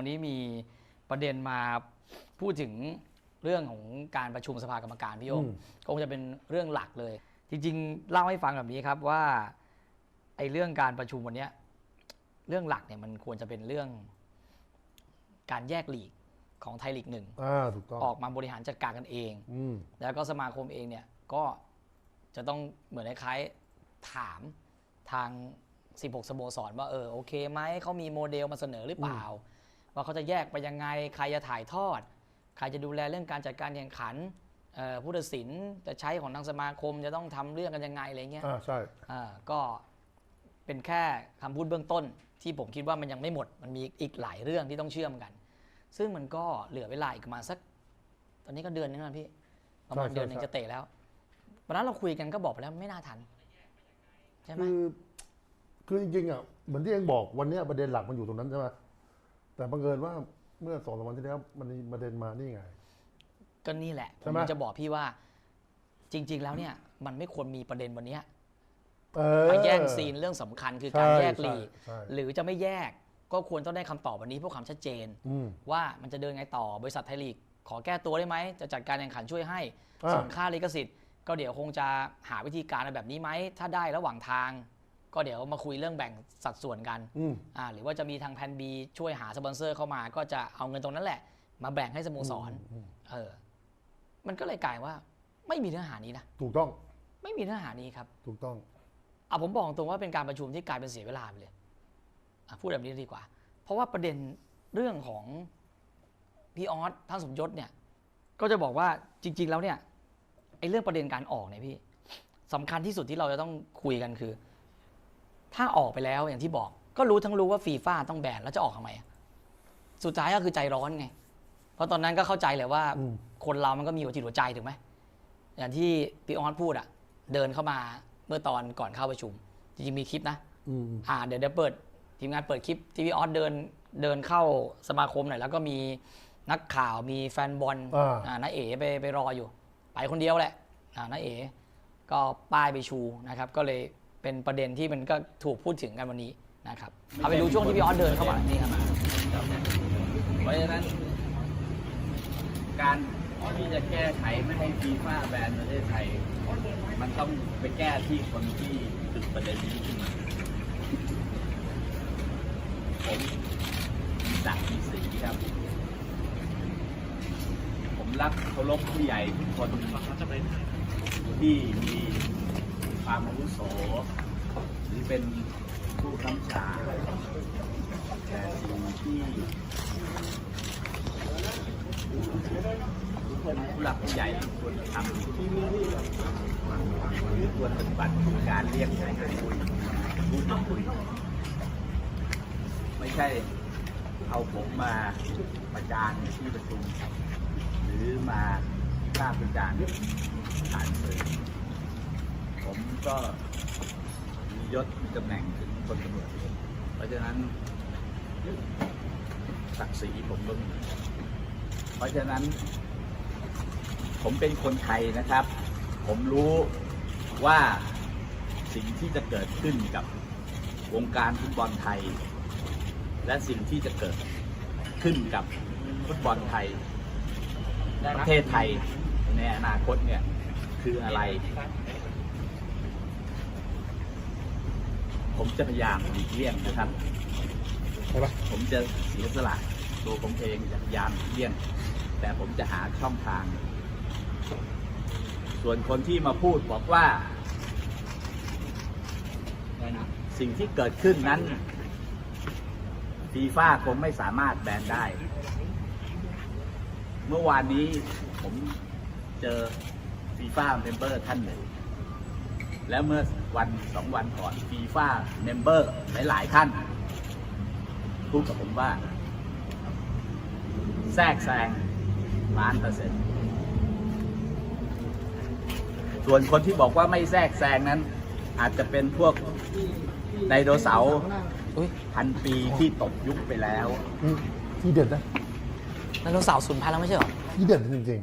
วันนี้มีประเด็นมาพูดถึงเรื่องของการประชุมสภากรรมการพี่โยงอืมคงจะเป็นเรื่องหลักเลย จริง ๆ เล่าให้ฟังแบบนี้ครับว่าไอ้เรื่องการประชุมวันเนี้ยเรื่องหลักเนี่ยมันควรจะเป็นเรื่องการแยกลีกของไทยลีกหนึ่งอ่าถูกต้องออกมาบริหารจัดการกันเองอืมแล้วก็สมาคมเองเนี่ยก็จะต้องเหมือนคล้ายๆถามทาง 16 สโมสรว่าเออโอเคไหมเขามีโมเดลมาเสนอหรือเปล่า ว่าเขาจะแยกไปยังไง ใครจะถ่ายทอด ใครจะดูแลเรื่องการจัดการแข่งขันเอ่อผู้ตัดสินจะใช้ของทางสมาคมจะต้องทำเรื่องกันยังไงอะไรเงี้ยอ่าใช่อ่าก็เป็นแค่คำพูดเบื้องต้น ที่ผมคิดว่ามันยังไม่หมด มันมีอีกหลายเรื่องที่ต้องเชื่อมกัน ซึ่งมันก็เหลือเวลาอีกประมาณสัก ตอนนี้ก็เดือนนึงแล้วพี่ประมาณเดือนหนึงจะเตะแล้ววันนั้นเราคุยกันก็บอกไปแล้วไม่น่าทันใช่ไหมคือคือจริงๆอะเหมือนที่เองบอกวันเนี้ยประเด็นหลักมันอยู่ตรงนั้นใช่ไหม แต่บังเอิญว่าเมื่อสองสามวันที่แล้วมันมีประเด็นมานี่ไง ก็นี่แหละผใช่มไหมจะบอกพี่ว่า จริง ๆ แล้วเนี่ย มันไม่ควรมีประเด็นวันเนี้ยเออ มาแย่งซีนเรื่องสำคัญคือการใช่แยกลีกใช่ใช่ หรือจะไม่แยกก็ควรต้องได้คำตอบวันนี้เพื่อความชัดเจน อืม ว่ามันจะเดินไงต่อบริษัทไทยลีก ขอแก้ตัวได้ไหม จะจัดการแข่งขันช่วยให้ อ่า ส่วนค่าลิขสิทธิ์ ก็เดี๋ยวคงจะหาวิธีการอะไรแบบนี้ไหม ถ้าได้ระหว่างทาง ก็เดี๋ยวมาคุยเรื่องแบ่งสัดส่วนกันอืมอ่าหรือว่าจะมีทางแพนบีช่วยหาสปอนเซอร์เข้ามา ก็จะเอาเงินตรงนั้นแหละ มาแบ่งให้สโมสรอืมเออ มันก็เลยกลายว่า ไม่มีเนื้อหานี้นะถูกต้อง ไม่มีเนื้อหานี้ครับ ถูกต้องเอาผมบอกตรงว่าเป็นการประชุมที่กลายเป็นเสียเวลาไปเลยอะพูดแบบนี้ดีกว่า เพราะว่าประเด็นเรื่องของพี่ออสท่านสมยศเนี่ย ก็จะบอกว่าจริง ๆ แล้วเนี่ยไอ้เรื่องประเด็นการออกเนี่ยพี่สำคัญที่สุดที่เราจะต้องคุยกันคือ ถ้าออกไปแล้วอย่างที่บอก ก็รู้ทั้งรู้ว่าฟีฟ่าต้องแบนแล้วจะออกทำไมอะสุดท้ายก็คือใจร้อนไง เพราะตอนนั้นก็เข้าใจแหละว่าอืมคนเรามันก็มีหัวจิตหัวใจถูกไหมอย่างที่พี่ออสพูดอะเดินเข้ามาเมื่อตอนก่อนเข้าประชุม จริงๆมีคลิปนะอืมอ่าเดี๋ยวเดี๋ยวเปิดทีมงานเปิดคลิปที่พี่ออสเดินเดินเข้าสมาคมหน่อยแล้วก็มีนักข่าวมีแฟนบอลอ่าอ่าน้าเอ๋ไปไปรออยู่ ไปคนเดียวแหละอ่าน้าเอ๋ก็ป้ายไปชูนะครับ ก็เลย เป็นประเด็นที่มันก็ถูกพูดถึงกันวันนี้นะครับเอาไปดูช่วงที่พี่ออสเดินเข้ามานี่ครับเพราะฉะนั้น การที่จะแก้ไขไม่ให้ฟีฟ่าแบนประเทศไทย มันต้องไปแก้ที่คนที่จุดประเด็นนี้ขึ้นมาผมดักมีสีครับ ผมรักเคารพผู้ใหญ่ทุกคนที่มี ความอาวุโสหรือเป็นผู้คำชาแต่สิ่งที่ทุกคนผู้หลักผู้ใหญ่ควรทำหรือควรปฏิบัติคือการเรียกใช้คุยพูดคุยไม่ใช่เอาผมมาประจานในที่ประชุม หรือมาภาพประจานผ่านสื่อ ผมก็มียศมีตำแหน่งถึงคนตำรวจเอกเพราะฉะนั้นศักดิ์ศรีผมก็มีเพราะฉะนั้น ผมเป็นคนไทยนะครับ ผมรู้ว่าสิ่งที่จะเกิดขึ้นกับวงการฟุตบอลไทย และสิ่งที่จะเกิดขึ้นกับฟุตบอลไทยประเทศไทยในอนาคตเนี่ย คืออะไร ผมจะพยายามหลีกเลี่ยงนะครับ ใช่ปะผมจะเสียสละตัวผมเองจะพยายามหลีกเลี่ยง แต่ผมจะหาช่องทาง ส่วนคนที่มาพูดบอกว่า สิ่งที่เกิดขึ้นนั้นฟีฟ่าคงไม่สามารถแบนได้ เมื่อวานนี้ผมเจอฟีฟ่าเมมเบอร์ท่านหนึ่ง แล้วเมื่อวันสองวันก่อนฟีฟ่าเมมเบอร์หลาย ๆ ท่าน พูดกับผมว่า แทรกแซงล้านเปอร์เซ็นต์ส่วนคนที่บอกว่าไม่แทรกแซงนั้น อาจจะเป็นพวกไดโนเสาร์อุ้ยพันปีที่ตกยุคไปแล้วอืมทีเด็ดนะไดโนเสาร์สูญพันธุ์แล้วไม่ใช่เหรอทีเด็ดจริง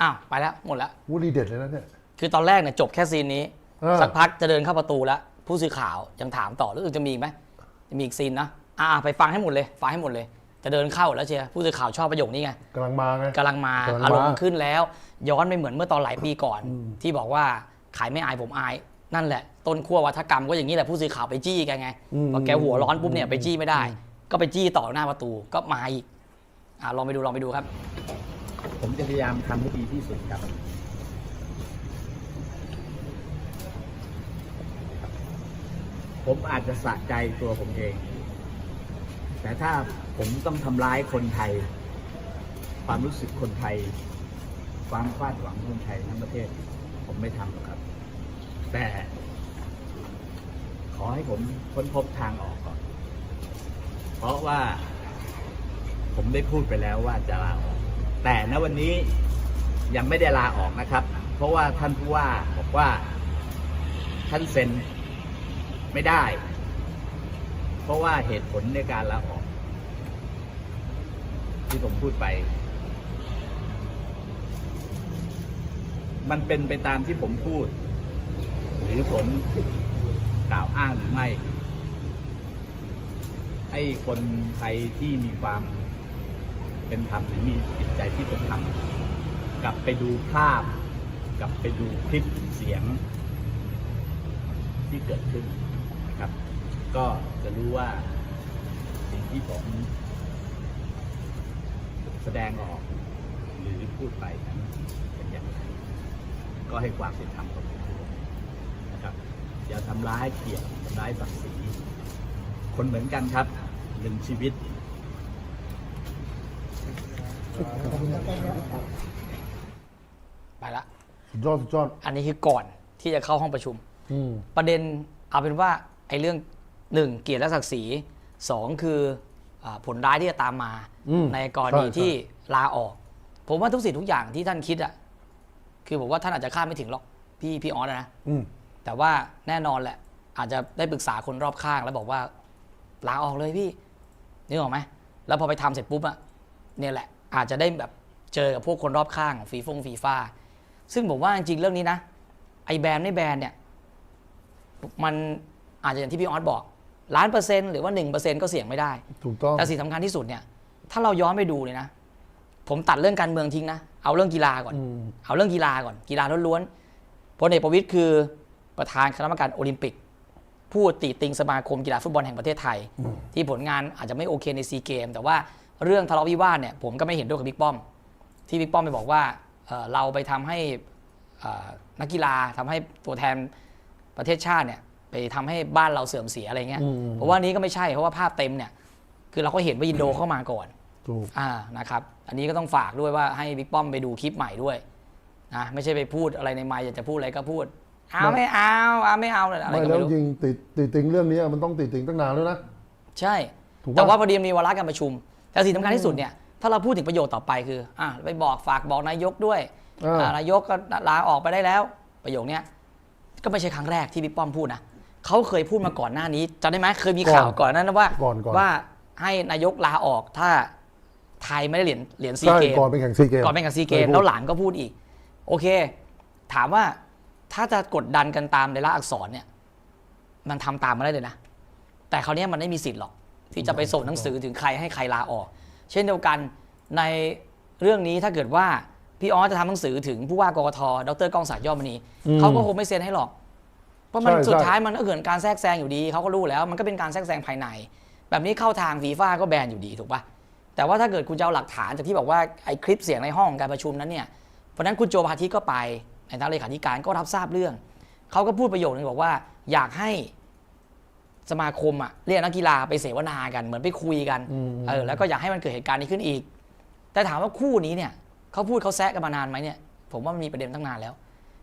อ้าว ไปแล้ว หมดแล้วๆวูดีเด็ดเลยนะเนี่ย คือตอนแรกเนี่ยจบแค่ซีนนี้ เออ สักพักจะเดินเข้าประตูแล้ว ผู้สื่อข่าวยังถามต่อแล้วเออจะมีอีกไหมจะมีอีกซีนนะอ่าไปฟังให้หมดเลยฟังให้หมดเลย จะเดินเข้าแล้วเชียร์ผู้สื่อข่าวชอบประโยคนี้ไง กำลังมาไง กำลังมากำลังมาอารมณ์ขึ้นแล้ว ย้อนไปเหมือนเมื่อตอนหลายปีก่อนอืมที่บอกว่าขายไม่อายผมอาย นั่นแหละ ต้นขั้ววัฒกรรมก็อย่างนี้แหละผู้สื่อข่าวไปจี้แกไงพอแกหัวร้อนปุ๊บเนี่ยไปจี้ไม่ได้ ก็ไปจี้ต่อหน้าประตูก็มาอีกอ่าลองไปดูลองไปดูครับ ผมจะพยายามทำให้ดีที่สุดครับ ผมอาจจะสะใจตัวผมเอง แต่ถ้าผมต้องทำร้ายคนไทย ความรู้สึกคนไทย ความคาดหวังคนไทยทั้งประเทศ ผมไม่ทำหรอกครับ แต่ ขอให้ผมค้นพบทางออกก่อน เพราะว่า ผมได้พูดไปแล้วว่าจะลาออก แต่ณวันนี้ยังไม่ได้ลาออกนะครับ เพราะว่าท่านผู้ว่าบอกว่าท่านเซ็น ไม่ได้ เพราะว่าเหตุผลในการลาออก ที่ผมพูดไป มันเป็นไปตามที่ผมพูด หรือผมกล่าวอ้างหรือไม่ ให้คนไทยที่มีความเป็นธรรมหรือมีจิตใจที่เป็นธรรมกลับไปดูภาพ กลับไปดูคลิปเสียงที่เกิดขึ้น นะครับ ก็จะรู้ว่าสิ่งที่ผมแสดงออก หรือพูดไปนั้นเป็นอย่างไรก็ให้ความเป็นธรรมกับผมด้วยนะครับ อย่าทำร้ายเกียรติทำร้ายศักดิ์ศรีคนเหมือนกันครับหนึ่งชีวิตไปละ สุดยอดสุดยอดอันนี้คือก่อนที่จะเข้าห้องประชุม อืม ประเด็นเอาเป็นว่า ไอ้เรื่องหนึ่งเกียรติและศักดิ์ศรีสองคืออาผลร้ายที่จะตามมาอืมในกรณีใช่ที่ลาออก ผมว่าทุกสิ่งทุกอย่างที่ท่านคิดอะคือผมว่าท่านอาจจะคาดไม่ถึงหรอกพี่พี่ออสอะนะอืมแต่ว่าแน่นอนแหละ อาจจะได้ปรึกษาคนรอบข้างแล้วบอกว่าลาออกเลยพี่นึกออกไหมแล้วพอไปทำเสร็จปุ๊บอะเนี่ยแหละ อาจจะได้แบบเจอกับพวกคนรอบข้างของฟีฟงฟีฟ่าซึ่งผมว่าจริงๆเรื่องนี้นะไอแบรนด์ไม่แบรนด์เนี่ย มัน อาจจะอย่างที่พี่ออสบอกล้านเปอร์เซ็นต์หรือว่าหนึ่งเปอร์เซ็นต์ก็เสี่ยงไม่ได้ถูกต้องแต่สิ่งสำคัญที่สุดเนี่ยถ้าเราย้อนไปดูเนี่ยนะ ผมตัดเรื่องการเมืองทิ้งนะ เอาเรื่องกีฬาก่อนอืมเอาเรื่องกีฬาก่อน กีฬาล้วนๆพลเอกประวิตยคือประธานคณะกรรมการโอลิมปิก ผู้ติติงสมาคมกีฬาฟุตบอลแห่งประเทศไทย ที่ผลงานอาจจะไม่โอเคในซีเกม แต่ว่าเรื่องทะเลาะวิวาทเนี่ยผมก็ไม่เห็นด้วยกับบิ๊กป้อม ที่บิ๊กป้อมไปบอกว่าเอ่อเราไปทำให้เอ่อนักกีฬาทำให้ตัวแทนประเทศชาติเนี่ย ไปทำให้บ้านเราเสื่อมเสียอะไรเงี้ยอืมเพราะว่านี้ก็ไม่ใช่เพราะว่าภาพเต็มเนี่ยคือเราก็เห็นว่าอินโดเข้ามาก่อนถูกอ่านะครับอันนี้ก็ต้องฝากด้วยว่าให้บิ๊กป้อมไปดูคลิปใหม่ด้วยนะไม่ใช่ไปพูดอะไรในไมค์อยากจะพูดอะไรก็พูดเอาไม่เอาเอาไม่เอาอะไรไม่ก็แล้วไม่รู้จริงติดติดติงเรื่องนี้มันต้องติดติงตั้งนานแล้วนะใช่ถูกปะแต่ว่าพอดีมันมีวาระการประชุม แต่สิ่งสำคัญที่สุดเนี่ยถ้าเราพูดถึงประโยชน์ต่อไปคืออะไปบอกฝากบอกนายกด้วยอ่าอ่านายกก็ลาออกไปได้แล้ว ประโยคเนี้ยก็ไม่ใช่ครั้งแรกที่บิ๊กป้อมพูดนะ เขาเคยพูดมาก่อนหน้านี้จำได้ไหมเคยมีข่าวก่อนหนั้นนะว่าก่อนก่อน ว่าให้นายกลาออกถ้าไทยไม่ได้เหรียญเหรียญซีใช่เกมก่อนเป็นแข่งซีเกมก่อนเป็นกับซีเกมคยพูดแล้วหลานก็พูดอีก โอเค ถามว่าถ้าจะกดดันกันตามในละอักษรเนี่ย มันทำตามมาได้เลยนะ แต่คราวเนี้ยมันไม่มีสิทธิ์หรอก ที่จะไปส่งหนังสือถึงใครให้ใครลาออก เช่นเดียวกันในเรื่องนี้ถ้าเกิดว่าพี่ออสจะทำหนังสือถึงผู้ว่ากกทดรกองศักดิ์ยอดมณีอืมเขาก็คงไม่เซ็นให้หรอก เพราะมันใช่สุดใช่ท้ายมันก็เกิดการแทรกแซงอยู่ดีเขาก็รู้แล้วมันก็เป็นการแทรกแซงภายใน แบบนี้เข้าทางฟีฟ่าก็แบนอยู่ดีถูกปะแต่ว่าถ้าเกิดคุณจะเอาหลักฐานจากที่บอกว่าไอ้คลิปเสียงในห้องการประชุมนั้นเนี่ยเพราะฉะนั้นคุณโจพาทิตก็ไปในทางเลขาธิการก็รับทราบเรื่องเขาก็พูดประโยคนึงบอกว่า อยากให้สมาคมอะเรียกนักกีฬาไปเสวนากันเหมือนไปคุยกันอืม เออแล้วก็อยากให้มันเกิดเหตุการณ์นี้ขึ้นอีก แต่ถามว่าคู่นี้เนี่ยเขาพูดเขาแซะกันมานานไหมเนี่ย ผมว่ามันมีประเด็นตั้งนานแล้ว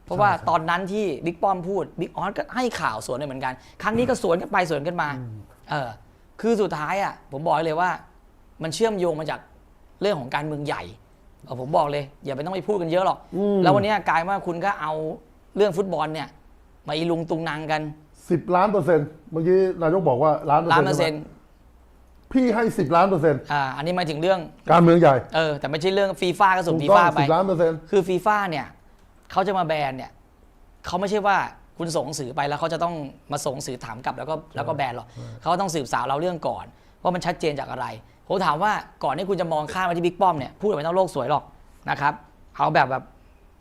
เพราะว่าตอนนั้นที่บิ๊กป้อมพูดบิ๊กออสก็ให้ข่าวสวนเลยเหมือนกัน ครั้งนี้ก็สวนกันไปสวนกันมาเออคือสุดท้ายอะผมบอกเลยว่า มันเชื่อมโยงมาจากเรื่องของการเมืองใหญ่เออผมบอกเลย อย่าไปต้องไปพูดกันเยอะหรอกอืมแล้ววันนี้กลายว่าคุณก็เอาเรื่องฟุตบอลเนี่ยมาอีลุงตุงนางกันสิบล้านเปอร์เซ็นต์เมื่อกี้นายกบอกว่าล้านเปอร์ล้านเซ็นต์เปอร์เซ็นใช่ไหมต์พี่ให้สิบล้านเปอร์เซ็นต์อ่าอันนี้หมายถึงเรื่องการเมืองใหญ่เออแต่ไม่ใช่เรื่องฟีฟ่าก็ส่งถูกฟีต้องฟ่าไปสิบล้านเปอร์เซ็นต์คือฟีฟ่าเนี่ย เขาจะมาแบนเนี่ยเขาไม่ใช่ว่าคุณส่งหนังสือไปแล้วเขาจะต้องมาส่งหนังสือถามกลับแล้วก็แล้วก็แบนหรอกเขาต้องสืบสาวเราเรื่องก่อนว่ามันชัดเจนจากอะไรผมถามว่าก่อนที่คุณจะมองข้ามไปที่บิ๊กป้อมเนี่ยพูดไม่ต้องโลกสวยหรอกนะครับเอาแบบแบบ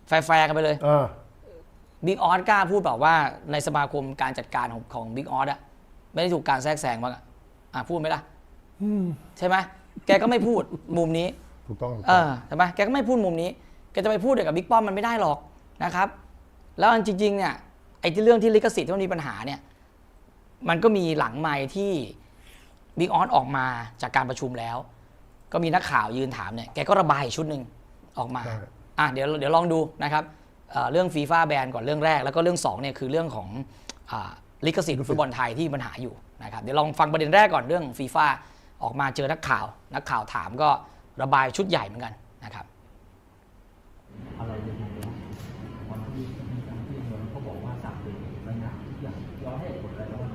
แฟร์ๆกันไปเลยอ่าบิ๊กออสกล้าพูดบอกว่าในสมาคมการจัดการของของบิ๊กออสอะไม่ได้ถูกการแทรกแซงบ้างอะอะพูดไหมล่ะใช่ไหมแกก็ไม่พูดมุมนี้ถูกต้องเออใช่ไหมแกก็ไม่พูดมุมนี้แกจะไปพูดเกี่ยวกับบิ๊กป้อมมันไม่ได้หรอก นะครับ แล้วอันจริงๆเนี่ยไอ้ที่เรื่องที่ลิขสิทธิ์ที่มันมีปัญหาเนี่ยมันก็มีหลังไมค์ที่บิ๊กออสออกมาจากการประชุมแล้ว ก็มีนักข่าวยืนถามเนี่ยแกก็ระบายอีกชุดหนึ่งออกมาใช่อะเดี๋ยวเดี๋ยวลองดูนะครับเอ่อเรื่องฟีฟ่าแบนก่อนเรื่องแรก แล้วก็เรื่องสองเนี่ยคือเรื่องของอาลิขสิทธิ์ฟุตบอลไทยที่มีปัญหาอยู่นะครับเดี๋ยวลองฟังประเด็นแรกก่อนเรื่องฟีฟ่าออกมาเจอนักข่าว นักข่าวถามก็ระบายชุดใหญ่เหมือนกันนะครับอะไรยังไง อย่างย้อนให้เหตุผลอะไรบ้าง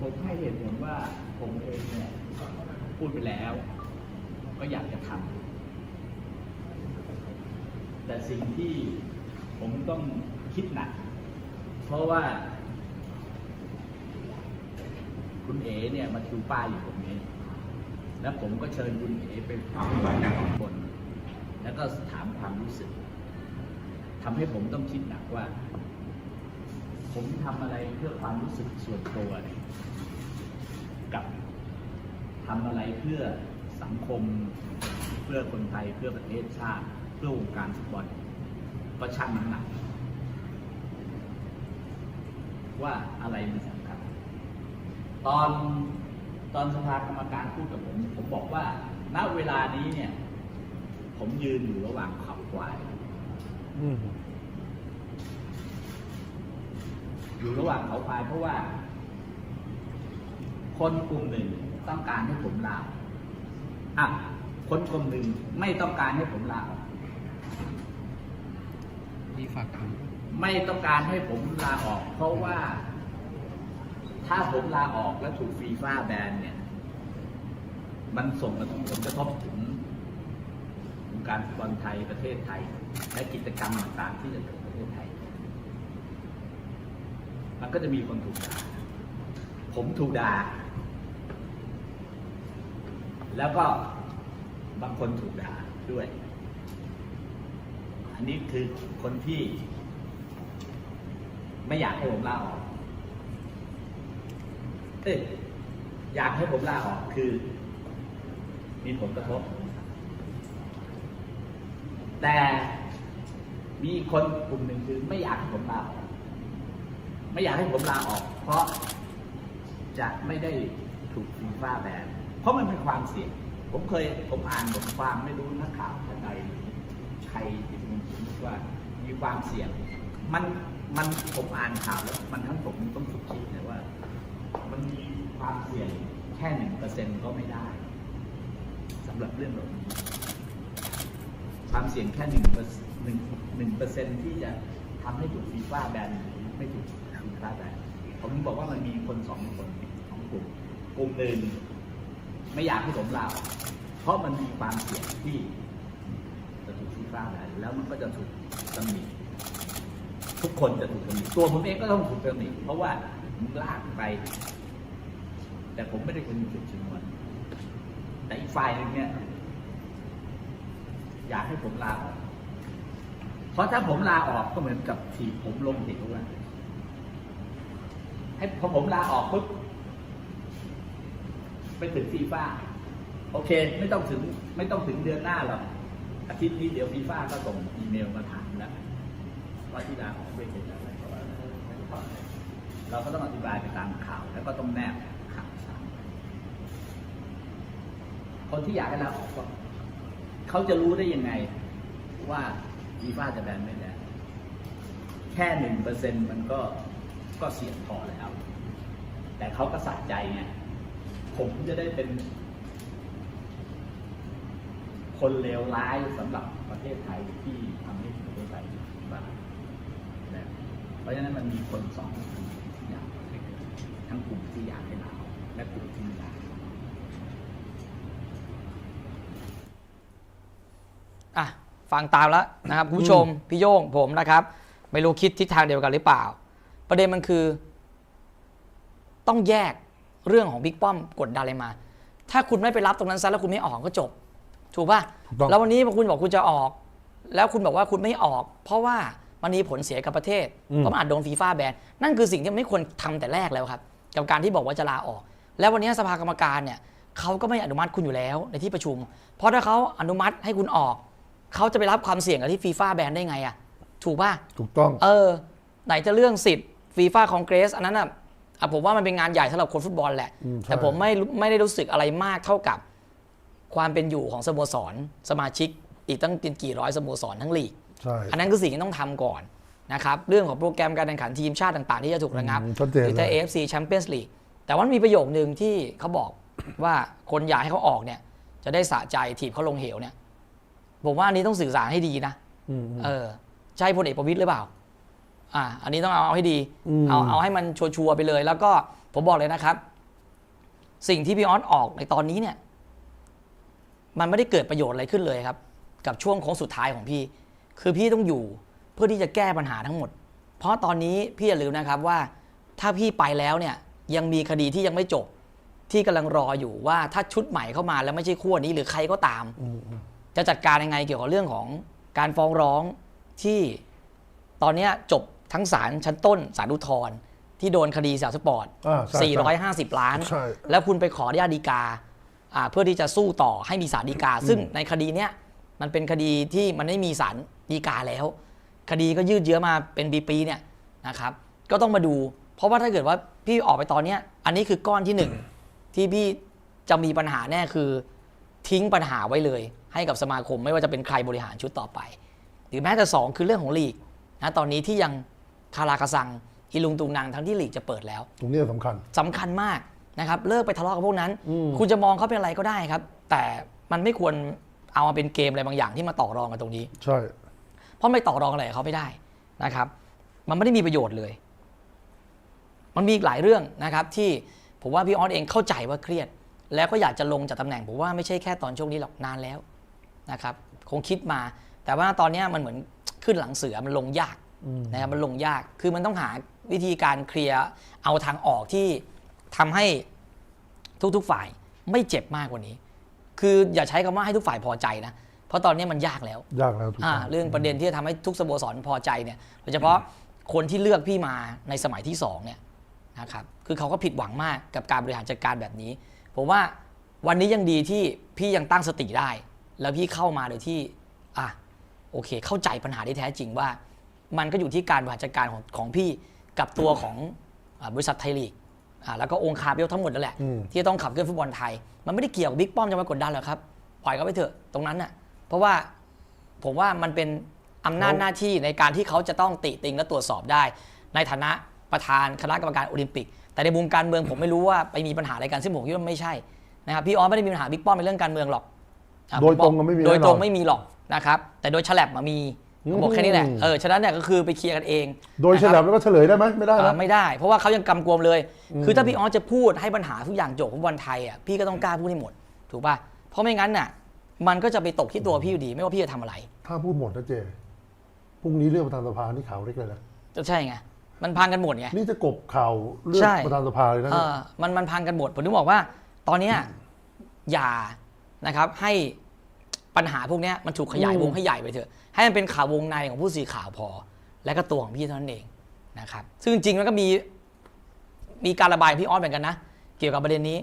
ผมให้เหตุผลว่าผมเองเนี่ยพูดไปแล้ว ก็อยากจะทำแต่สิ่งที่ผมต้องคิดหนัก เพราะว่า คุณเอ๋เนี่ยมาชูป้ายอยู่ตรงนี้ แล้วผมก็เชิญคุณเอ๋ไปฟังทุกคน แล้วก็ถามความรู้สึกทำให้ผมต้องคิดหนักว่า ผมทำอะไรเพื่อความรู้สึกส่วนตัวกับทำอะไรเพื่อสังคม เพื่อคนไทยเพื่อประเทศชาติ เพื่อวงการฟุตบอลก็ช่งน้ำหนักว่าอะไรมันสำคัญตอนตอนสภากรรมการพูดกับผม ผมบอกว่าณเวลานี้เนี่ย ผมยืนอยู่ระหว่างเขาควาย อืมอยู่ระหว่างเขาพายเพราะว่า คนกลุ่มหนึ่งต้องการให้ผมลาออกอะคนกลุ่มหนึ่งไม่ต้องการให้ผมลาออกมีฝากถามไม่ต้องการให้ผมลาออก เพราะว่า ถ้าผมลาออกแล้วถูกฟีฟ่าแบนเนี่ย มันส่งผลกระทบถึงวงการฟุตบอลไทยประเทศไทย และกิจกรรมต่างๆที่จะเกิดในประเทศไทย มันก็จะมีคนถูกด่าผมถูกด่า แล้วก็บางคนถูกด่าด้วย อันนี้คือคนที่ ไม่อยากให้ผมลาออก เอ้ยอยากให้ผมลาออกคือ มีผลกระทบ แต่มีคนกลุ่มหนึ่งคือไม่อยากให้ผมลาออก ไม่อยากให้ผมลาออก เพราะจะไม่ได้ถูกฟีฟ่าแบนเพราะมันเป็นความเสี่ยง ผมเคยผมอ่านบทความไม่รู้นักข่าวท่านใดใครที่ผมคิดว่ามีความเสี่ยง มันมันผมอ่านข่าวแล้วมันทั้งผมต้องสุดคิดเลยว่า มันมีความเสี่ยงแค่หนึ่งเปอร์เซ็นก็ไม่ได้สำหรับเรื่องเหล่านี้ความเสี่ยงแค่หนึ่งเปอร์หนึ่งหนึ่งเปอร์เซ็นที่จะทำให้ถูกฟีฟ่าแบนหรือไม่ถูก ฟีฟ่าแบนผมถึงบอกว่ามันมีคนสองคนสองกลุ่มกลุ่มหนึ่งไม่อยากให้ผมลาเพราะมันมีความเสี่ยงที่จะถูกฟีฟ่าแบนแล้วมันก็จะถูกตำหนิทุกคนจะถูกตำหนิตัวผมเองก็ต้องถูกตำหนิเพราะว่ามึงลากไป แต่ผมไม่ได้คนมีจุดชนวนแต่อีกฝ่ายหนึ่งเนี่ย อยากให้ผมลาออกเพราะถ้าผมลาออกก็เหมือนกับถีบผมลงเหวอะ ให้พอผมลาออกปุ๊บไปถึงฟีฟ่าโอเค ไม่ต้องถึง ไม่ต้องถึงเดือนหน้าหรอกอาทิตย์นี้เดี๋ยวฟีฟ่าก็ส่งอีเมลมาถามแล้วว่าที่ลาออกด้วยเหตุอะไรเราก็ต้องอธิบายไปตามข่าว แล้วก็ต้องแนบข่าวสารคนที่อยากให้ลาออกก็เขาจะรู้ได้ยังไง ว่าฟีฟ่าจะแบนไม่แบนแค่หนึ่งเปอร์เซ็นต์มันก็ ก็เสี่ยงพอแล้ว แต่เขาก็สัใจไงผมจะได้เป็น คนเลวร้ายสำหรับประเทศไทยที่ทำให้ประเทศไทยบ้าแบบเพราะฉะนั้นมันมีคนสองอย่างทั้งกลุ่มที่อยากให้ลาและกลุ่มที่ไม่อยากอะฟังตามแล้วนะครับคุณผู้ชมพี่โย่งผมนะครับ ไม่รู้คิดทิศทางเดียวกันหรือเปล่า ประเด็นมันคือ ต้องแยกเรื่องของบิ๊กป้อมกดดันอะไรมา ถ้าคุณไม่ไปรับตรงนั้นซะแล้วคุณไม่ออกก็จบ ถูกป่ะถูกต้องแล้ววันนี้พอคุณบอกคุณจะออก แล้วคุณบอกว่าคุณไม่ออก เพราะว่ามันมีผลเสียกับประเทศเพราะมันอาจโดนฟีฟ่าแบนนั่นคือสิ่งที่ไม่ควรทำแต่แรกแล้วครับ กับการที่บอกว่าจะลาออก แล้ววันนี้สภากรรมการเนี่ยเขาก็ไม่อนุมัติคุณอยู่แล้วในที่ประชุม เพราะถ้าเขาอนุมัติให้คุณออกเขาจะไปรับความเสี่ยงกับที่ฟีฟ่าแบนได้ไงอะถูกป่ะถูกต้อง เออ ไหนจะเรื่องสิทธิ์ ฟีฟ่าคองเกรสอันนั้นอะอะผมว่ามันเป็นงานใหญ่สำหรับคนฟุตบอลแหละอืมใช่แต่ผมไม่รู้ไม่ได้รู้สึกอะไรมากเท่ากับความเป็นอยู่ของสโมสรสมาชิก อีกตั้งเป็นกี่ร้อยสโมสรทั้งลีกใช่อันนั้นคือสิ่งที่ต้องทำก่อนนะครับเรื่องของโปรแกรมการแข่งขันทีมชาติต่าง ๆ ที่จะถูกระงับอืมชัดเจนหรือแต่เลย AFC Champions League แต่ว่ามันมีประโยคนึงที่เขาบอกว่าคนอยากให้เขาออกเนี่ย จะได้สะใจถีบเขาลงเหวเนี่ย ผมว่าอันนี้ต้องสื่อสารให้ดีนะอืมอืมเออใช่พลเอกประวิตยหรือเปล่า อ่าอันนี้ต้องเอาเอาให้ดีอืมเอาเอาให้มันชัวร์ๆไปเลย แล้วก็ผมบอกเลยนะครับ สิ่งที่พี่ออสออกในตอนนี้เนี่ย มันไม่ได้เกิดประโยชน์อะไรขึ้นเลยครับ กับช่วงโค้งสุดท้ายของพี่ คือพี่ต้องอยู่เพื่อที่จะแก้ปัญหาทั้งหมด เพราะตอนนี้พี่อย่าลืมนะครับว่า ถ้าพี่ไปแล้วเนี่ย ยังมีคดีที่ยังไม่จบ ที่กำลังรออยู่ว่าถ้าชุดใหม่เข้ามาแล้วไม่ใช่ขั้วนี้หรือใครก็ตามอืมอืมจะจัดการยังไงเกี่ยวกับเรื่องของการฟ้องร้องที่ตอนเนี้ยจบ ทั้งศาลชั้นต้นศาลอุทธรณ์ที่โดนคดีสาวสปอร์ต อ่าใช่ใช่450 ล้าน ใช่ แล้วคุณไปขออนุญาตฎีกาอ่าเพื่อที่จะสู้ต่อให้มีศาลฎีกา ซึ่งในคดีเนี้ยมันเป็นคดีที่มันไม่มีศาลฎีกาแล้ว คดีก็ยืดเยื้อมาเป็นปีๆเนี่ยนะครับ ก็ต้องมาดู เพราะว่าถ้าเกิดว่าพี่ออกไปตอนเนี้ยอันนี้คือก้อนที่หนึ่งที่พี่จะมีปัญหาแน่คือทิ้งปัญหาไว้เลย ให้กับสมาคมไม่ว่าจะเป็นใครบริหารชุดต่อไป หรือแม้แต่สองคือเรื่องของลีกนะตอนนี้ที่ยัง คาราคาซังอีลุงตุงนางทั้งที่ลีกจะเปิดแล้ว ตรงนี้สำคัญ สำคัญมากนะครับเลิกไปทะเลาะกับพวกนั้น อืม คุณจะมองเขาเป็นอะไรก็ได้ครับ แต่มันไม่ควรเอามาเป็นเกมอะไรบางอย่างที่มาต่อรองกันตรงนี้ ใช่ เพราะไม่ต่อรองอะไรกับเขาไม่ได้นะครับ มันไม่ได้มีประโยชน์เลย มันมีอีกหลายเรื่องนะครับ ที่ผมว่าพี่ออสเองเข้าใจว่าเครียด แล้วก็อยากจะลงจากตำแหน่งผมว่าไม่ใช่แค่ตอนช่วงนี้หรอกนานแล้วนะครับ คงคิดมา แต่ว่าตอนเนี้ยมันเหมือนขึ้นหลังเสือมันลงยากอืม นะครับมันลงยากคือมันต้องหาวิธีการเคลียร์เอาทางออกที่ทำให้ทุกๆฝ่ายไม่เจ็บมากกว่านี้ คืออย่าใช้คำว่าให้ทุกฝ่ายพอใจนะเพราะตอนนี้มันยากแล้วยากแล้วถูกอ่าต้องเรื่องประเด็นที่จะทำให้ทุกสโมสรพอใจเนี่ยโดยเฉพาะคนที่เลือกพี่มาในสมัยที่สองเนี่ยนะครับคือเขาก็ผิดหวังมากกับการบริหารจัดการแบบนี้ ผมว่าวันนี้ยังดีที่พี่ยังตั้งสติได้ แล้วพี่เข้ามาโดยที่อะโอเค เข้าใจปัญหาที่แท้จริงว่า มันก็อยู่ที่การบริหารจัดการของของพี่กับตัวของอาบริษัทไทยลีกอ่าแล้วก็องค์คาเบลทั้งหมดนั่นแหละอืมที่จะต้องขับเคลื่อนฟุตบอลไทย มันไม่ได้เกี่ยวกับบิ๊กป้อมจะมากดดันหรอกครับปล่อยเขาไปเถอะตรงนั้นน่ะเพราะว่าผมว่ามันเป็นอำนาจหน้าที่ในการที่เขาจะต้องติติงและตรวจสอบได้ ในฐานะประธานคณะกรรมการโอลิมปิก แต่ในมุมการเมืองผมไม่รู้ว่าไปมีปัญหาอะไรกันซึ่งผมคิดว่าไม่ใช่นะครับพี่ออสไม่ได้มีปัญหาบิ๊กป้อมในเรื่องการเมืองหรอกอะโดยตรงก็ไม่มีโดยตรงแน่นอนไม่มีหรอกนะครับแต่โดยฉลับมามี อืมผมบอกแค่นี้แหละเออฉะนั้นเนี่ยก็คือไปเคลียร์กันเองโดยเฉนะครับลยแล้วก็เฉลยได้ไหมไม่ได้เอ่นะอไม่ได้ เพราะว่าเขายังกำกวมเลยอืมคือถ้าพี่ออสจะพูดให้ปัญหาทุกอย่างจบฟุตบอลไทยอะพี่ก็ต้องกล้าพูดให้หมด ถูกป่ะเพราะไม่งั้นน่ะ มันก็จะไปตกที่ตัวพี่อยู่ดี ไม่ว่าพี่จะทำอะไร ถ้าพูดหมดนะเจพรุ่งนี้เรื่องประธานสภานี่ข่าวเล็กเลยนะก็ใช่ไงมันพังกันหมดไงนี่จะกบข่าวเรื่องใช่ประธานสภาเลยนะเอเนี่ยอมันมันพังกันหมดผมถึงบอกว่า ตอนเนี้ยอย่านะครับให้ ปัญหาพวกเนี้ยมันถูกขยายวงให้ใหญ่ไปเถอะ ให้มันเป็นข่าววงในของผู้สื่อข่าวพอ และก็ตัวของพี่เท่านั้นเองนะครับ ซึ่งจริงๆมันก็มีมีการระบายของพี่ออสเหมือนกันนะ เกี่ยวกับประเด็นนี้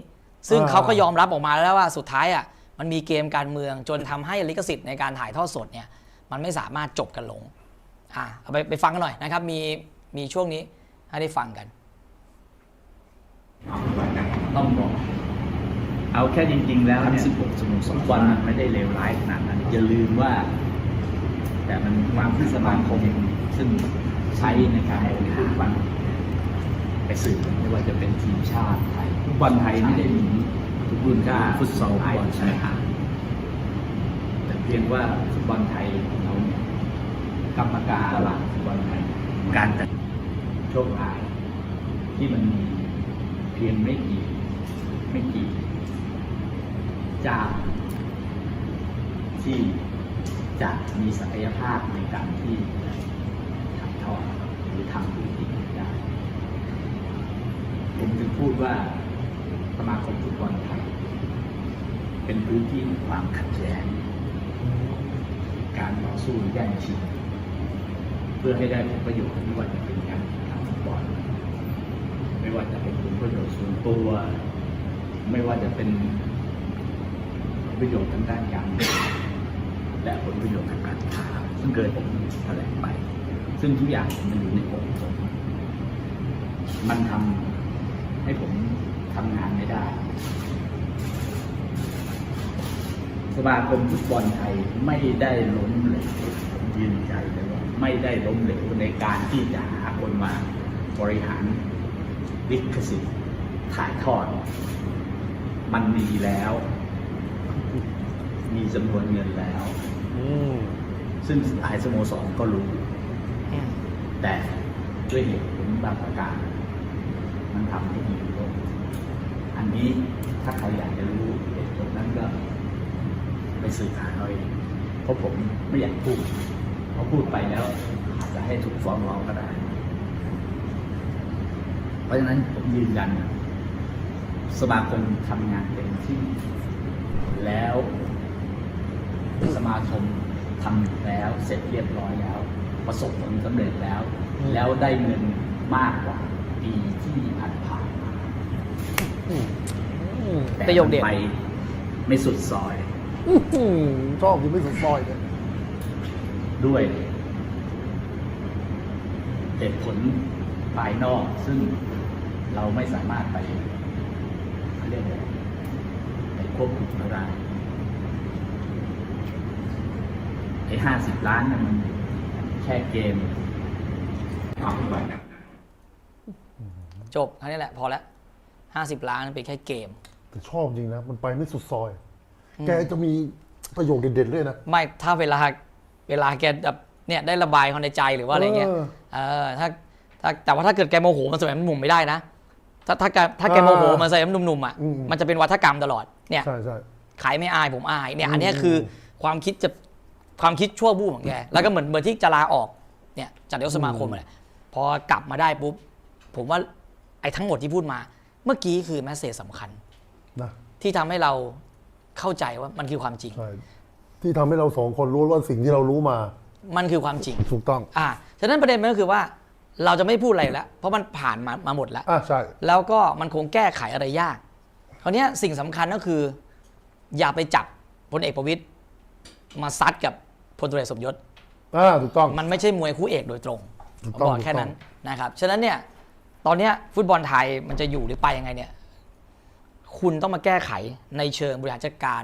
ซึ่งเขาก็ยอมรับออกมาแล้วว่าสุดท้ายอะมันมีเกมการเมืองจนทำให้ลิขสิทธิ์ในการถ่ายทอดสดเนี่ย มันไม่สามารถจบกันลงอ่าเอาไปไปฟังกันหน่อยนะครับ มีมีช่วงนี้ให้ได้ฟังกันต้องบอก เอาแค่จริง ๆ แล้วทั้งเนี่ย16สโมสฟุรตบอลมันไม่ได้เลวร้ายขนาดนั้นอย่าลืมว่า แต่มันความที่สมาคมซึ่งใช้ในการบริหารฟุตบอลไปสื่อไม่ว่าจะเป็นทีมชาติไทยฟุตบอลไทยไม่ได้มีทุกรุ่นก้าฟุตซอลไทยฟุตบอลใช่ไหมครับแต่เพียงว่าฟุตบอลไทยของเราเนี่ยกรรมการตลาดฟุตบอลไทยการจัดโชคร้ายที่มันมีเพียงไม่กี่ไม่กี่เจ้าที่จะมีศักยภาพในการที่ถ่ายทอดหรือทำธุรกิจได้ ผมถึงพูดว่าสมาคมฟุตบอลไทย เป็นพื้นที่ของความขัดแย้ง การต่อสู้แย่งชิงเพื่อให้ได้ผลประโยชน์ไม่ว่าจะเป็นการแข่งขันฟุตบอลไม่ว่าจะเป็นผลประโยชน์ส่วนตัว ไม่ว่าจะเป็น ประโยชน์ทางด้านการเงินและผลประโยชน์ทางการค้าซึ่งเกิดผมแถลงไป ซึ่งทุกอย่างมันอยู่ในอกผมมันทำให้ผมทำงานไม่ได้สมาคมฟุตบอลไทยไม่ได้ล้มเหลวผมยืนใจเลยว่าไม่ได้ล้มเหลวในการที่จะหาคนมาบริหารลิขสิทธิ์ถ่ายทอด มันมีแล้ว มีจำนวนเงินแล้ว อืมซึ่งหลายสโมสรก็รู้ อืมแต่ด้วยเหตุผลบางประการ มันทำให้มีลมอันนี้ถ้าใครอยากจะรู้เหตุผลนั้นก็ไปสื่อหาเอาเองเพราะผมไม่อยากพูดเพราะพูดไปแล้วอาจจะให้ถูกฟ้องร้องก็ได้ เพราะฉะนั้นผมยืนยัน สมาคมทำงานเต็มที่แล้ว สมาคมทำแล้ว เสร็จเรียบร้อยแล้ว ประสบผลสำเร็จแล้วอืมแล้วได้เงินมากกว่าปีที่ผ่านผ่านๆมาอืมอืมแต่ประโยคเด็ด มันไปไม่สุดซอยอื้อหือชอบที่ไม่สุดซอยเลยด้วยเหตุผลภายนอกซึ่งเราไม่สามารถไปเขาเรียกอะไรไปควบคุมเขาได้ไอ้ห้าสิบล้านนั่นมันแค่เกมความคิดว่าจบแค่นี้แหละพอแล้วห้าสิบล้านเป็นแค่เกม แต่ชอบจริงนะ มันไปไม่สุดซอย แกจะมีประโยคเด็ดๆเลยนะ ไม่ถ้าเวลาเวลาแกแบบเนี่ยได้ระบายความในใจหรือว่าอะไรเงี้ยเออเออถ้าถ้าแต่ว่าถ้าเกิดแกโมโหมันสมัยมันหนุ่มไม่ได้นะ ถ้าถ้าแกถ้าแกโมโหมันใส่มันหนุ่มๆอะอืมมันจะเป็นวัฒกรรมตลอดเนี่ยใช่ใช่ขายไม่อายผมอายเนี่ยอืมอันเนี้ยคือความคิดจะ ความคิดชั่วบู้ของแกแล้วก็เหมือนเหมือนที่จะลาออกเนี่ยจากนายกสมาคมเลยพอกลับมาได้ปุ๊บผมว่าไอ้ทั้งหมดที่พูดมา เมื่อกี้คือแมสเซจสำคัญนะที่ทำให้เราเข้าใจว่ามันคือความจริงใช่ที่ทำให้เราสองคนรู้ว่าสิ่งที่เรารู้มา มันคือความจริงถูกต้อง อ่าฉะนั้นประเด็นมันก็คือว่าเราจะไม่พูดอะไรแล้ว เพราะมันผ่านมามาหมดแล้วอะใช่แล้วก็มันคงแก้ไขอะไรยากคราวเนี้ยสิ่งสำคัญก็คือ อย่าไปจับพลเอกประวิตยมาซัดกับ พลตุเอกสมยศอ่าถูกต้อง มันไม่ใช่มวยคู่เอกโดยตรงถูกผมต้องบอกแค่ถูกต้องนั้นนะครับฉะนั้นเนี่ยตอนเนี้ยฟุตบอลไทยมันจะอยู่หรือไปยังไงเนี่ยคุณต้องมาแก้ไขในเชิงบริหารจัดการ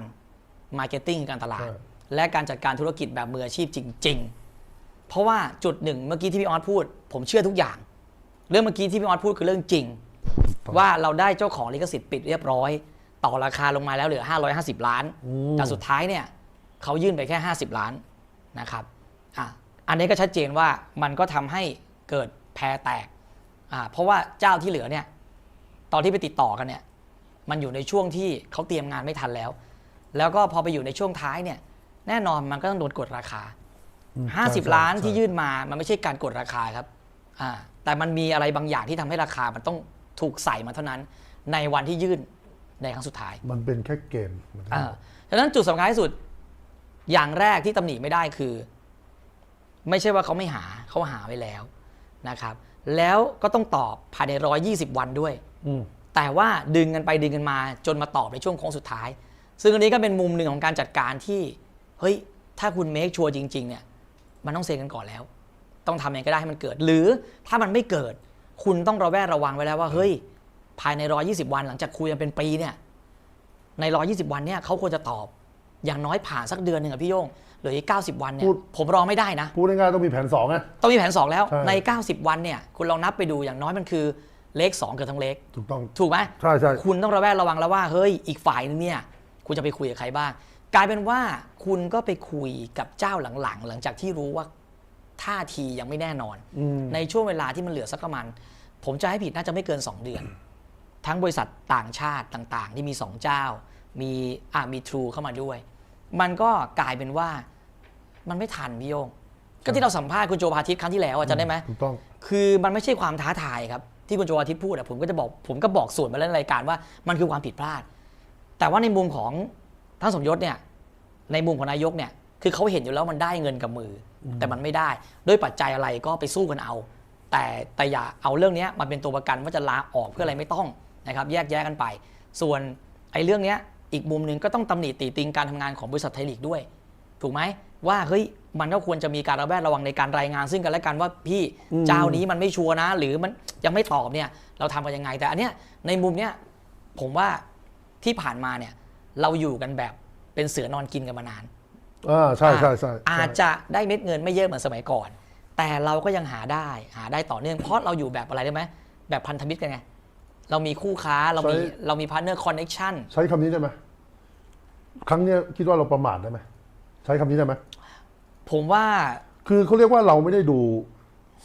มาร์เก็ตติ้งการตลาด และการจัดการธุรกิจแบบมืออาชีพจริง ๆ เพราะว่าจุดหนึ่งเมื่อกี้ที่พี่ออสพูด ผมเชื่อทุกอย่าง เรื่องเมื่อกี้ที่พี่ออสพูดคือเรื่องจริง ว่าเราได้เจ้าของลิขสิทธิ์ปิดเรียบร้อย ต่อราคาลงมาแล้วเหลือ 550 ล้านอืมแต่สุดท้ายเนี่ยเขายื่นไปแค่ 50 ล้าน นะครับอะอันนี้ก็ชัดเจนว่ามันก็ทำให้เกิดแพรแตกอ่าเพราะว่าเจ้าที่เหลือเนี่ยตอนที่ไปติดต่อกันเนี่ยมันอยู่ในช่วงที่เขาเตรียมงานไม่ทันแล้ว แล้วก็พอไปอยู่ในช่วงท้ายเนี่ยแน่นอนมันก็ต้องโดนกดราคาอืมใช่ใช่50 ล้านที่ใช่ยื่นมามันไม่ใช่การกดราคาครับอ่าแต่มันมีอะไรบางอย่างที่ทำให้ราคามันต้องถูกใส่มาเท่านั้น ในวันที่ยื่นในครั้งสุดท้าย มันเป็นแค่เกมอ่าฉะนั้นจุดสำคัญที่สุด อย่างแรกที่ตำหนิไม่ได้คือ ไม่ใช่ว่าเขาไม่หาเขาหาไว้แล้วนะครับ แล้วก็ต้องตอบภายใน 120 วันด้วยอืมแต่ว่าดึงกันไปดึงกันมาจนมาตอบในช่วงโค้งสุดท้าย ซึ่งอันนี้ก็เป็นมุมหนึ่งของการจัดการที่เฮ้ยถ้าคุณเมคชัวร์จริง ๆ เนี่ย มันต้องเซ็นกันก่อนแล้ว ต้องทำยังไงก็ได้ให้มันเกิด หรือถ้ามันไม่เกิด คุณต้องระแวดระวังไว้แล้วว่าเฮ้ยภายใน 120 วันหลังจากคุยกันเป็นปีเนี่ยใน 120 วันเนี่ยเขาควรจะตอบ อย่างน้อยผ่านสักเดือนหนึ่งอะพี่โยงเหลืออีก90 วันเนี่พูยดผมรอไม่ได้นะ พูดง่ายๆต้องมีแผนสองไงต้องมีแผน 2 แล้วใช่ ใน 90 วันเนี่ยคุณลองนับไปดูอย่างน้อยมันคือเลข 2 เกือบทั้งเลข ถูกต้อง ถูกไหมใช่ใช่ คุณต้องระแวดระวังแล้วว่าเฮ้ยอีกฝ่ายนึงเนี่ยคุณจะไปคุยกับใครบ้าง กลายเป็นว่าคุณก็ไปคุยกับเจ้าหลังๆ หลังจากที่รู้ว่าท่าทียังไม่แน่นอน อืม ในช่วงเวลาที่มันเหลือสักประมาณผมจะให้ผิดน่าจะไม่เกิน 2 เดือน ทั้งบริษัทต่างชาติต่างๆ ที่มี 2 เจ้า มีอ่ามีทรูเข้ามาด้วย มันก็กลายเป็นว่ามันไม่ทันพี่โยงก็ที่เราสัมภาษณ์คุณโจพาทิตย์ครั้งที่แล้วอะจำได้ไหมถูกต้อง คือมันไม่ใช่ความท้าทายครับ ที่คุณโจอาทิตย์พูดอะผมก็จะบอกผมก็บอกส่วนมาแล้วในรายการว่ามันคือความผิดพลาด แต่ว่าในมุมของท่านสมยศเนี่ยในมุมของนายกเนี่ยคือเขาเห็นอยู่แล้วมันได้เงินกับมืออแต่มันไม่ได้ด้วยปัจจัยอะไรก็ไปสู้กันเอา แต่แต่อย่าเอาเรื่องเนี้ยมาเป็นตัวประกันว่าจะลาออกเพื่ออะไรไม่ต้องนะครับ แยกแยกกันไป ส่วนไอ้เรื่องเนี้ย อีกมุมหนึ่งก็ต้องตำหนิติติงการทำงานของบริษัทไทยลีกด้วย ถูกไหมว่าเฮ้ยมันก็ควรจะมีการระแวดระวังในการรายงานซึ่งกันและกันว่าพี่อืมเจ้านี้มันไม่ชัวร์นะ หรือมันยังไม่ตอบเนี่ยเราทำกันยังไง แต่อันเนี้ยในมุมเนี้ยผมว่าที่ผ่านมาเนี่ยเราอยู่กันแบบเป็นเสือนอนกินกันมานานอ่าใช่ใช่ใช่อาจจะได้เม็ดเงินไม่เยอะเหมือนสมัยก่อน แต่เราก็ยังหาได้หาได้ต่อเนื่องเพราะเราอยู่แบบอะไรได้ไหมแบบพันธมิตรกันไง เรามีคู่ค้าเรามีเรามีพาร์ทเนอร์คอนเน็ชันใช้คำนี้ได้ไหมครั้งเนี้ยคิดว่าเราประมาทได้ไหมใช้คำนี้ได้ไหมผมว่าคือเขาเรียกว่าเราไม่ได้ดู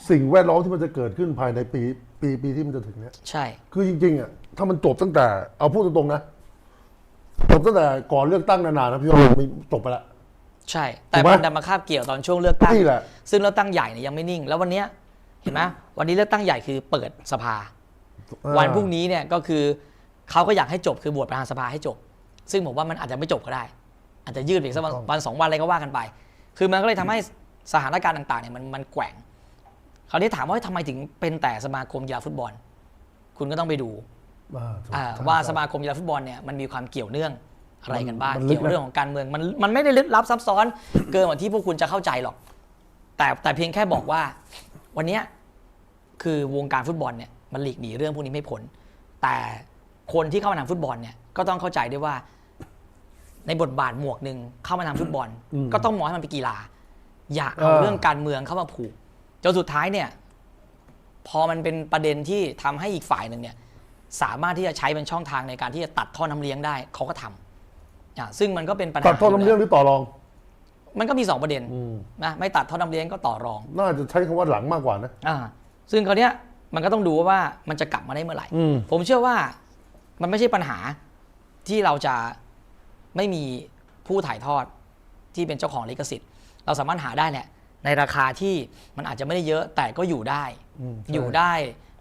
สิ่งแวดล้อมที่มันจะเกิดขึ้นภายในปี ปีปีที่มันจะถึงเนี้ย ใช่ คือจริงๆอะถ้ามันจบตั้งแต่เอาพูดตรงๆนะจบตั้งแต่ก่อนเลือกตั้งนานๆนะพี่ว่ามันไม่จบไปละ ใช่ แต่ถูกไหม มันดันมาคาบเกี่ยวตอนช่วงเลือกตั้ง นี่แหละ ซึ่งเลือกตั้งใหญ่เนี่ยยังไม่นิ่ง แล้ววันเนี้ยเห็นไหมวันนี้เลือกตั้งใหญ่คือเปิดสภา วันพรุ่งนี้เนี่ยก็คือเขาก็อยากให้จบคือบวชประธานสภาให้จบ ซึ่งผมว่ามันอาจจะไม่จบก็ได้ อาจจะยืดไปอีกสักวันวันสองวันอะไรก็ว่ากันไป คือมันก็เลยทำให้สถานการณ์ต่างๆเนี่ยมันมันแกว่งคราวนี้ถามว่าทำไมถึงเป็นแต่สมาคมกีฬาฟุตบอล คุณก็ต้องไปดูอ่าอ่าใช่ว่าใช่สมาคมกีฬาฟุตบอลเนี่ยมันมีความเกี่ยวเนื่องอะไรกันบ้างมันลึกเกี่ยวกับเรื่องของการเมืองมันมันไม่ได้ลึกลับซับซ้อนเกินกว่าที่พวกคุณจะเข้าใจหรอก แต่แต่เพียงแค่บอกว่า วันเนี้ยคือวงการฟุตบอลเนี่ย มันหลีกหนีเรื่องพวกนี้ไม่พ้นแต่คนที่เข้ามาทำฟุตบอลเนี่ยก็ต้องเข้าใจด้วยว่า ในบทบาทหมวกหนึ่งเข้ามาทำฟุตบอล อืม ก็ต้องมองให้มันเป็นกีฬา อย่าเอาเออเรื่องการเมืองเข้ามาผูกจนสุดท้ายเนี่ย พอมันเป็นประเด็นที่ทำให้อีกฝ่ายหนึ่งเนี่ย สามารถที่จะใช้เป็นช่องทางในการที่จะตัดท่อน้ำเลี้ยงได้เขาก็ทำอะซึ่งมันก็เป็นปัญหาตัดท่อน้ำเลี้ยงหรือต่อรอง มันก็มีสองประเด็นอืม นะไม่ตัดท่อน้ำเลี้ยงก็ต่อรอง น่าจะใช้คำว่าหลังมากกว่านะ อ่าซึ่งคราวเนี้ย มันก็ต้องดูว่ามันจะกลับมาได้เมื่อไหร่อืมผมเชื่อว่ามันไม่ใช่ปัญหาที่เราจะไม่มีผู้ถ่ายทอดที่เป็นเจ้าของลิขสิทธิ์ เราสามารถหาได้แหละในราคาที่มันอาจจะไม่ได้เยอะแต่ก็อยู่ได้อืมใช่อยู่ได้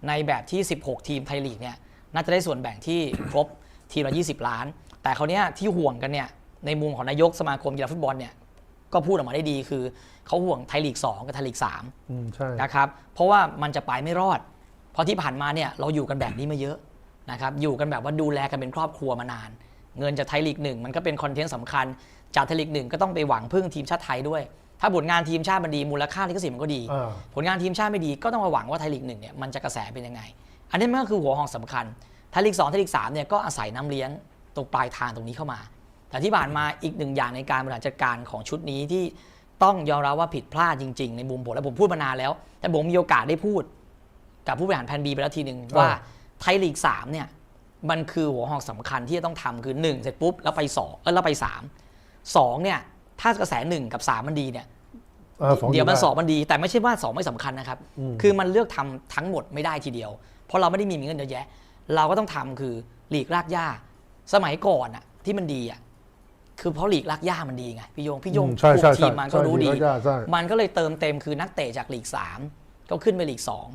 ในแบบที่ 16 ทีมไทยลีกเนี่ยน่าจะได้ส่วนแบ่งที่ครบทีมละ 20 ล้าน แต่เขาวเนี้ยที่ห่วงกันเนี่ยในมุมของนายกสมาคมกีฬาฟุตบอลเนี่ยก็พูดออกมาได้ดีคือเขาห่วงไทยลีก 2 กับไทยลีก3อืมใช่นะครับเพราะว่ามันจะไปไม่รอด เพราะที่ผ่านมาเนี่ยเราอยู่กันแบบนี้มาเยอะนะครับอยู่กันแบบว่าดูแลกันเป็นครอบครัวมานาน เงินจากไทยลีกหนึ่งมันก็เป็นคอนเทนต์สำคัญ จากไทยลีกหนึ่งก็ต้องไปหวังพึ่งทีมชาติไทยด้วย ถ้าผลงานทีมชาติมันดีมูลค่าลิขสิทธิ์มันก็ดีอ่าผลงานทีมชาติไม่ดีก็ต้องมาหวังว่าไทยลีกหนึ่งเนี่ยมันจะกระแสเป็นยังไง อันนี้มันก็คือหัวหอกสำคัญไทยลีกสองไทยลีกสามเนี่ยก็อาศัยน้ำเลี้ยงตรงปลายทางตรงนี้เข้ามา แต่ที่ผ่านมาอีกหนึ่งอย่างในการบริหารจัดการของชุดนี้ที่ต้องยอมรับว่าผิดพลาดจริง ๆ ในมุมผมและผมพูดมานานแล้ว แต่ผมมีโอกาสได้พูด กับผู้บริหารแพนบีไปแล้วทีหนึ่งว่าไทยลีกสามเนี่ยมันคือหัวหอกสำคัญที่จะต้องทำคือหนึ่งเสร็จปุ๊บแล้วไปสองเออแล้วไปสามสองเนี่ยถ้ากระแสหนึ่งกับสามมันดีเนี่ยอ่าสองเดี๋ยวมันไสองมันดี แต่ไม่ใช่ว่าสองไม่สำคัญนะครับอืมคือมันเลือกทำทั้งหมดไม่ได้ทีเดียว เพราะเราไม่ได้มีเงินเยอะแยะ เราก็ต้องทำคือหลีกลากหญ้า สมัยก่อนอะที่มันดีอะคือเพราะหลีกลากหญ้ามันดีไงพี่โยงพี่โยงอืมใช่คุใช่มทีใช่มมันก็รู้ดีใช่ใช่มันก็เลยเติมเต็มคือนักเตะจากลีกสามก็ขึ้นไปลีกสอง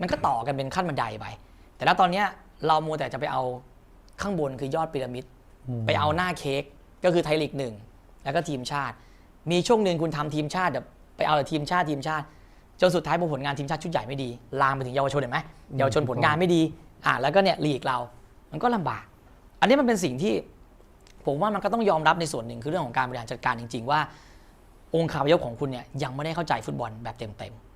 มันก็ต่อกันเป็นขั้นบันไดไป แต่แล้วตอนเนี้ยเรามัวแต่จะไปเอาข้างบนคือยอดพีระมิดมไปเอาหน้าเค้กก็คือไทยลีกหนึ่งแล้วก็ทีมชาติ มีช่วงหนึ่งคุณทำทีมชาติแบบไปเอาแต่ทีมชาติทีมชาติจนสุดท้ายพอผลงานทีมชาติชุดใหญ่ไม่ดีลามไปถึงเยาวชนเห็นไหมเยาวชนผลงานไม่ดีอะแล้วก็เนี่ยลีกเรา มันก็ลำบาก อันนี้มันเป็นสิ่งที่ผมว่ามันก็ต้องยอมรับในส่วนหนึ่งคือเรื่องของการบริหารจัดการจริง ๆ ว่า องค์คาพยพของคุณเนี่ยยังไม่ได้เข้าใจฟุตบอลแบบเต็มๆ